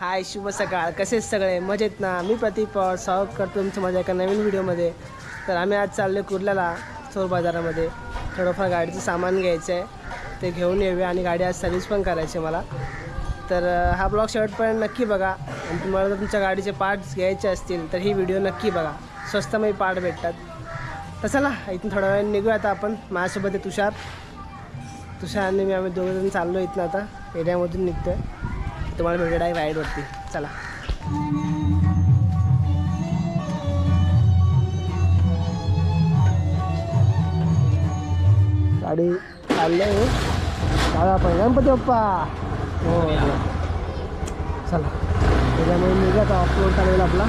हाय शुभ सकाळ. कसेच सगळे? मजेत ना? मी प्रतीक पवार स्वागत करतो तुमचं माझ्या एका नवीन व्हिडिओमध्ये. तर आम्ही आज चाललो कुर्ल्याला चोर बाजारामध्ये. थोडंफार गाडीचं सामान घ्यायचं आहे ते घेऊन येऊया आणि गाडी आज सर्व्हिस पण करायची आहे मला. तर हा ब्लॉग शेवटपर्यंत नक्की बघा. आणि तुम्हाला जर तुमच्या गाडीचे पार्ट्स घ्यायचे असतील तर ही व्हिडिओ नक्की बघा. स्वस्तमय पार्ट भेटतात. तर चला इथून थोड्या वेळ निघूया आता आपण. माझ्यासोबत आहे तुषार. तुषार आणि मी आम्ही दोघंजण चाललो इथनं आता. एरियामधून निघतो आहे तुम्हाला भेटत आहे राईडवरती चला. गाडी चालले दादा आपण गणपती बाप्पा हो हो. चला. त्याच्यामुळे निघा ऑफ रोड चालवेल आपला.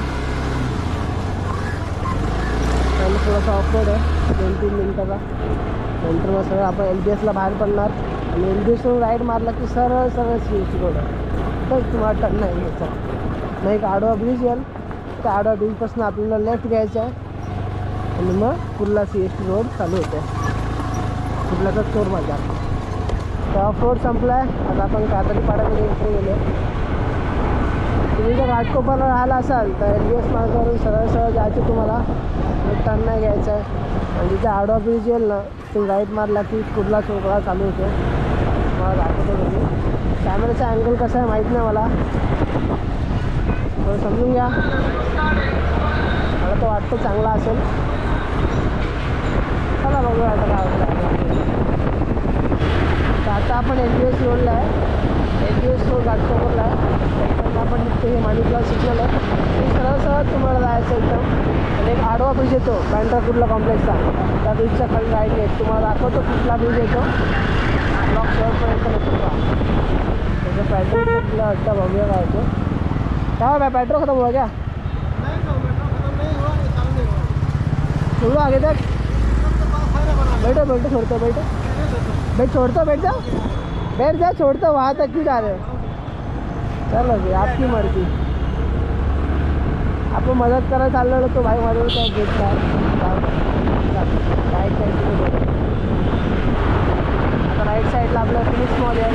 त्यामुळे थोडासा ऑफरोड आहे. दोन तीन मिनटाचा. नंतर मग सगळं आपण एल बी एसला बाहेर पडणार. आणि एल बी एसवरून राईड मारला की सरळ सरळ सी एस रोड आहे. एकच तुम्हाला टर्न नाही घ्यायचा नाही एक आडवा ब्रिज येईल. त्या आडवा ब्रिजपासून आपल्याला लेफ्ट घ्यायचा आहे. आणि मग Kurla C S T road चालू होते. कुर्ल्याचा चोर माझा. तर ऑफ रोड संपला आहे आता आपण कातरी पाड्यामध्ये इकडे गेलो तुम्ही जर घाटकोपरला राहिला असाल तर एल बी एस मार्गावरून सरळ सरळ जायचं तुम्हाला. टर्न नाही घ्यायचं आहे. आणि जिथे आडवा ब्रिज येईल ना तुम्ही राईट मारला की कुर्ला चोरला चालू होतो. मला दाखवतो तुम्ही. कॅमेराचा अँगल कसा आहे माहीत नाही मला. थोडं समजून घ्या. मला तो वाटतं चांगला असेल. चला बघूया आता काय होतं. तर आता आपण एच बी एस रोडला आहे. एच बी एस रोड घाटकोपरला आहे. त्याच्यानंतर आपण निघतो हे माणिकला सिग्नल आहे. ते सरळ सरळ तुम्हाला जायचं एकदम. आणि एक आडवा ब्रिज येतो. बँड्रा कुर्ला कॉम्प्लेक्सचा त्या ब्रिजच्या खाली राईट तुम्हाला दाखवतो कुठला ब्रिज येतो. ब्लॉक पेट्रोल संपलं काय बा पेट्रोल खतम हुआ क्या छोड़ो आगे तक बैठो बैठो छोड़ते बैठो बैठ छोड़ता बैठ जाओ बैठ जाओ छोड़ता वहाँ तक क्यों जा रहे हो चलो जी आपकी मर्ज़ी आपण मदत करायला चाललो तो भाई मदत आता राईट साईडला आपलं फिनिश मॉल आहे.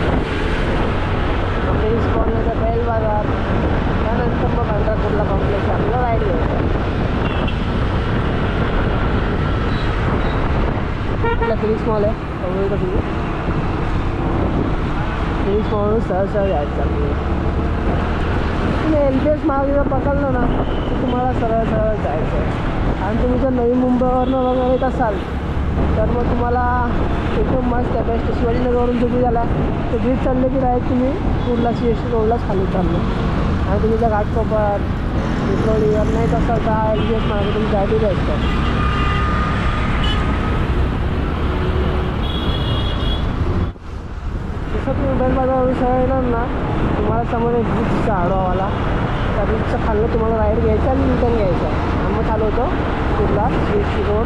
फिनिश मॉलनंतर बैल बाजार त्यानंतर मग अंड्रापूरला कॉम्प्लेक्स आपलं राईट घ्यायचं आपला फिनिश मॉल आहे. बघू का तुम्ही मॉलवरून सहज सहज जायचं आपल्याला तुम्ही एल पी एस महावीर पकडलं ना तर तुम्हाला सरळ सरळ जायचं आहे. आणि तुम्ही जर नवी मुंबईवरनं वगैरे येत असाल तर मग तुम्हाला एकदम मस्त बेस्ट शिवाजीनगरवरून तुम्ही झाला ते ब्रिज चालले की राईट तुम्ही कुर्ला सी एस टी रोडलाच खाली चाललो आणि तुम्ही जर घाटकोपर विक्रोळीवर नाही तसं तर एल बी एस मागे तुम्ही गाडी जायचं. जसं तुम्ही बेल बाजारावरून सरळ येणार ना तुम्हाला समोर एक ब्रिजचा आडवावाला त्या ब्रिजच्या खाल्लं तुम्हाला राईड घ्यायचा आणि रिटर्न घ्यायचा. आहे मग चालू होतो Kurla C S T road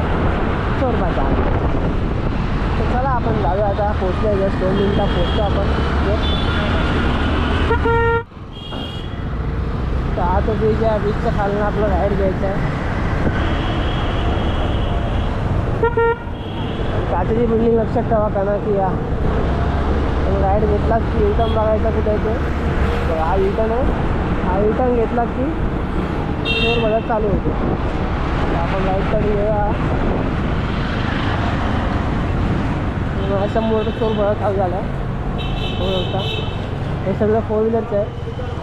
Chor Bazaar तर चला आपण जाऊया आता. पोचलो जस्ट दोन मिनटात पोचतो आपण. तर हा तो ब्रिज आहे ब्रिजच्या खालनं आपलं राईड घ्यायचं आहे. काचेची बिल्डिंग लक्षात ठेवा का की या राईड घेतलाच की युटर्न बघायचा कुठे ते. तर हा युटर्न आहे. हा युटर्न घेतला की चोर बाजार चालू होतो. तर आपण राईट साईड घेऊया समोर चोर बरा चालू झाला. होता. हे सगळं फोर व्हीलरचं आहे.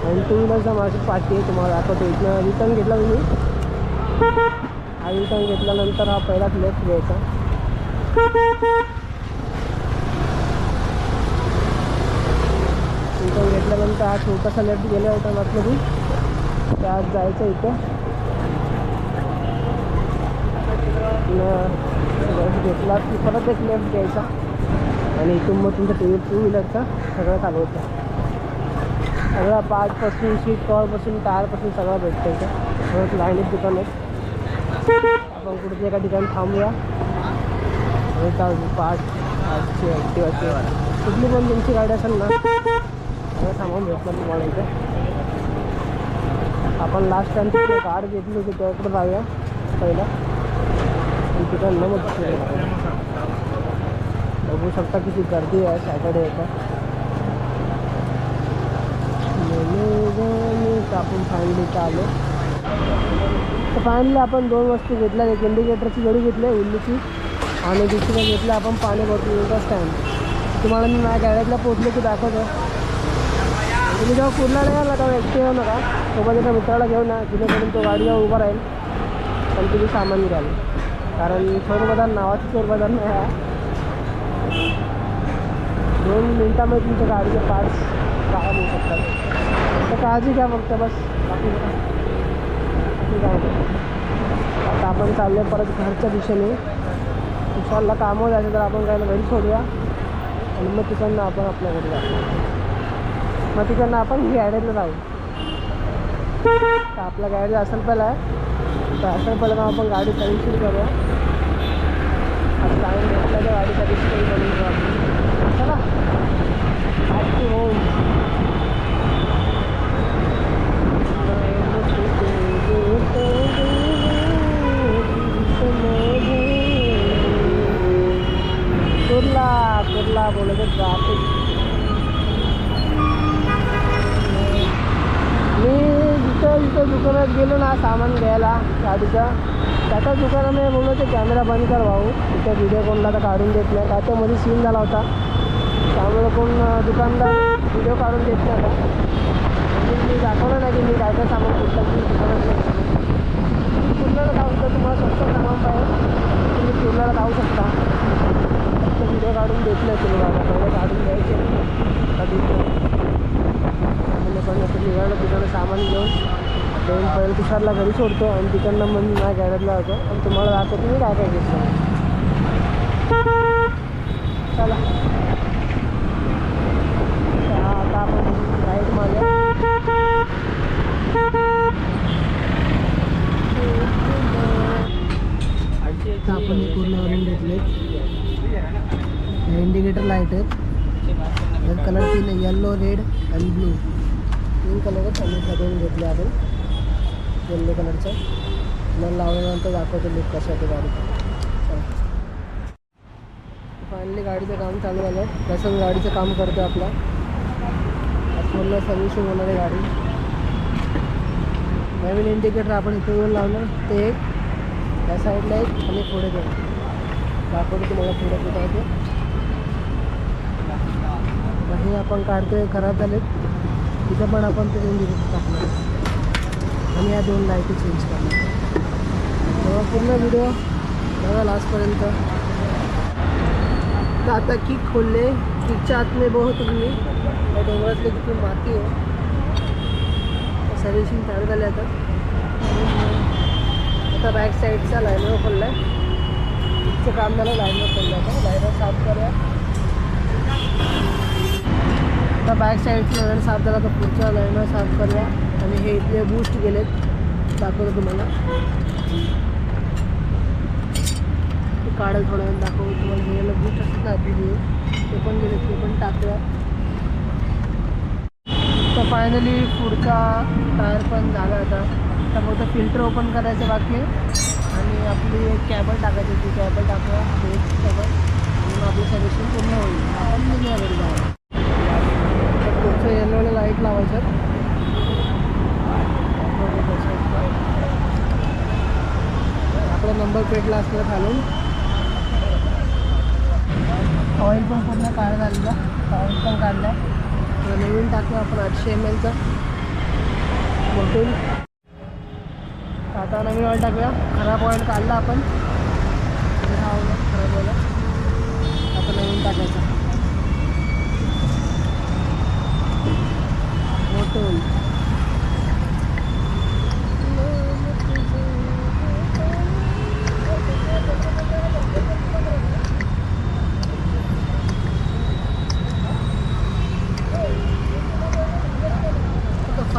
आणि टू व्हीलरचा माझी पार्टी आहे तुम्हाला दाखवतो. इथनं रिटर्न घेतला तुम्ही. हा रिटर्न घेतल्यानंतर हा पहिलाच लेफ्ट घ्यायचा. रिटर्न घेतल्यानंतर हा छोटासा लेफ्ट गेला होता आतमध्ये त्यात जायचं इथं. लेफ्ट घेतला. की परत एक लेफ्ट घ्यायचा. आणि इथून मग तुमचं टू टू व्हीलरचा सगळं चालू होतं. सगळ्या पार्टपासून सीट कॉलपासून टायरपासून सगळं भेटतं इथं. परत लाईनीत दुकान आहे आपण कुठे एका ठिकाणी थांबूया. पार्ट आजची ॲक्टिवाची कुठली पण तुमची गाडी असेल ना सगळं सामान भेटलं तुम्हाला इथे. आपण लास्ट टाइम तिथे कार घेतली होती त्याकडे जाऊया? पहिला. आणि न मग बघू शकता किती गर्दी आहे सॅटर्डे आहे आपण फायनली इथं आलो तर फायनली आपण दोन वस्तू घेतल्या एक इंडिकेटरची गडी घेतली उल्लीची. आणि दुसरं घेतलं आपण पाणी बॉटल स्टँड तुम्हाला मी माझ्या गाड्यातला पोचलो की दाखवतो. तुम्ही जेव्हा कुर्ल्याला याल तेव्हा एकटे येऊ नका. सोबत एका मित्राला घेऊन ना जेणेकरून तो गाडीवर उभा राहील. पण तुम्ही सामान घ्याल कारण चोर नावाचं चोर नाही आहे. दोन मिनटामध्ये तुमच्या गाडीचे पार्ट्स काम होऊ शकतात. तर काळजी घ्या फक्त बस. बाकी बाकी काय आता आपण चाललो परत घरच्या दिशेने. विशालला कामं जायचं तर आपण काय घरी सोडूया. आणि मग तिकडनं आपण आपल्या घरी जाऊ. मग तिकडनं आपण गॅरेजला जाऊ. तर आपला गॅरेज असेल पहिला आहे. तर असेल पहिला मग आपण गाडी सर्व्हिसिंग करूया. आता गाडी सर्व्हिसिंग करून हो. मी जिथं जिथं दुकानात गेलो ना सामान घ्यायला गाडीचं. त्याच्या दुकानामध्ये बोललो ते कॅमेरा बंद कर भाऊ. तिथं व्हिडिओ कोणला तर काढून देत नाही. का तर मध्ये सीन झाला होता. त्यामुळे कोण दुकानदार? व्हिडिओ काढून देत नाही म्हणजे मी दाखवलं नाही की मी काय काय सामान कुठलं की दुकानात कुर्ल्याला जाऊ तर तुम्हाला स्वस्त सामान पाहिजे. तुम्ही कुर्ल्याला जाऊ शकता? फक्त व्हिडिओ काढून देत नाही तुम्ही बाबा तेवढं काढून द्यायचे. कधी पण. असं निघालं तिकडं सामान घेऊन. दोन पहिले तुषारला घरी सोडतो आणि तिकडनं मग मी माझ्या गॅरेजला जातो. आणि तुम्हाला दाखवतो मी काय काय घेतलं. चला तर आता आपण राईट मागे आपण पूर्ण पूर्णवरून घेतले इंडिकेटर लाइट आहेत कलर तीन येल्लो रेड आणि ब्लू तीन कलर आम्ही दोन घेतले आपण येल्लो कलरचं मग लावल्यानंतर दाखवतो लुक कशा ते गाडी फायनली गाडीचं काम चालू झालं तसंच गाडीचं काम करतो आपला आज सर्व्हिसिंग होणार आहे गाडी. नवीन इंडिकेटर आपण इथे येऊन लावलं ते एक त्या साईडला एक आणि पुढे जाऊ दाखवतो तुम्हाला पुढे कुठं आहे ते. हे आपण काढतोय खराब झालेत. तिथं पण आपण ते इंडिकेटर टाकणार आणि या दोन लाईटी चेंज करणार तेव्हा पूर्ण व्हिडिओ बघा लास्टपर्यंत तर आता किक खोलले. किकच्या आतमध्ये बहुत तुम्ही. त्या डोंगरातले तिथून माती आहे. सर्व्हिसिंग तयार झाले आता. आता बॅक साईडचा लायनर खोलला आहे तिथचं काम झालं लायनर खोललं आता. लायनर साफ करूया. आता बॅक साईडचं लायनर साफ झाला तर पुढचा लायनर साफ करूया. आणि हे इथले बूस्ट गेलेत दाखवतो तुम्हाला. ते काढेल थोड्या वेळ दाखवतो तुम्हाला. गेलेलं बूस्ट असतात ना ते पण गेले ते पण टाकूया. फायनली पुढचा टायर पण झाला आता. तर फक्त फिल्टर ओपन करायचं बाकी आहे. आणि आपली एक कॅबल टाकायची ती कॅबल टाकूया एक कॅबल आणि मग आपली सर्व्हिसिंग पूर्ण होईल. आपण निघूया घरी जाऊया तर पुढचं येलोला लाइट लावायचं. आपला नंबर प्लेटला असलं घालून ऑइल पण पूर्ण काढ झालेला ऑइल पण काढला. नवीन टाकू आपण आठशे एम एलचा मोठून आता नवीन ऑइल टाकूया. खराब ऑइल काढला आपण.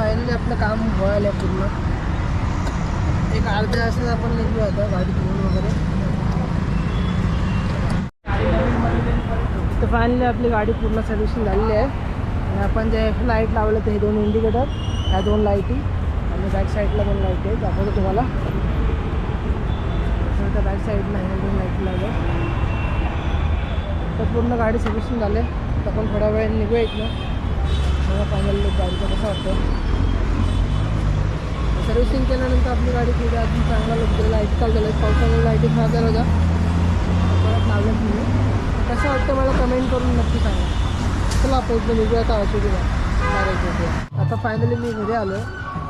फायनली आपलं काम व्हायला पूर्ण. एक अर्ध्या तासात आपण निघलो आता गाडी धुवून वगैरे. तर फायनली आपली गाडी पूर्ण सर्व्हिसिंग झालेली आहे. आणि आपण जे लाइट लावलं तर हे दोन इंडिकेटर ह्या दोन लाईटी आणि बॅक साईडला दोन लाइट आहे दाखवतो तुम्हाला. तर बॅक साईडला ह्या दोन लाइट लावल्या तर पूर्ण गाडी सर्व्हिसिंग झाले. तर आपण थोड्या वेळ निघूया इथनं. मला फायनल गाडीचं कसं वाटतं सर्व्हिसिंग केल्यानंतर आपली गाडी पुढे अजून चांगला लुक लाइट काल झालं पावसामुळे लाईटी खराब झालं का परत लागत नाही कसं वाटतं मला कमेंट करून नक्की सांगा चला पोहोचलो इथं निघूया आता अशोकीला डायरेक्ट आता फायनली मी घरी आलो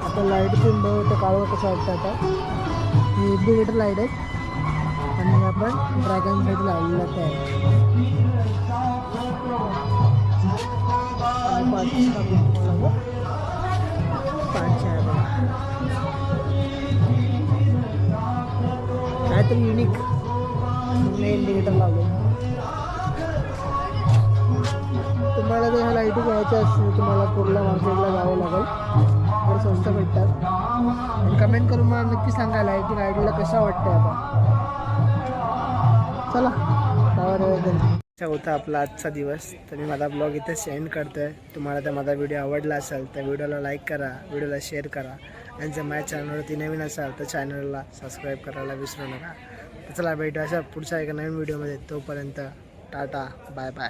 आता लाइट पिंब बघ काळू कसं वाटतं आता ही इंडिकेटर लाइट आहे आणि आपण ड्रॅगन फ्रूट लावलेलं आहे पाच पाच आहे काहीतरी युनिक इंडिकेटर लावलं तुम्हाला जर ह्या लाईटी घ्यायच्या असतील तुम्हाला कुर्ला मार्केटला जावं लागेल. तर स्वस्त भेटतात. कमेंट करून मला नक्की सांगा लाईटी रायडला कशा वाटते आता. चला जाऊया होता आपला आजचा दिवस. तर मी माझा ब्लॉग इथे सेंड करतो आहे तुम्हाला तर माझा व्हिडिओ आवडला असेल तर व्हिडिओला लाईक करा व्हिडिओला शेअर करा. आणि माझ्या चॅनलवरती नवीन असाल तर चॅनलला सबस्क्राईब करायला विसरू नका. तर चला भेटू अशा पुढच्या एका नवीन व्हिडिओमध्ये तोपर्यंत टाटा बाय बाय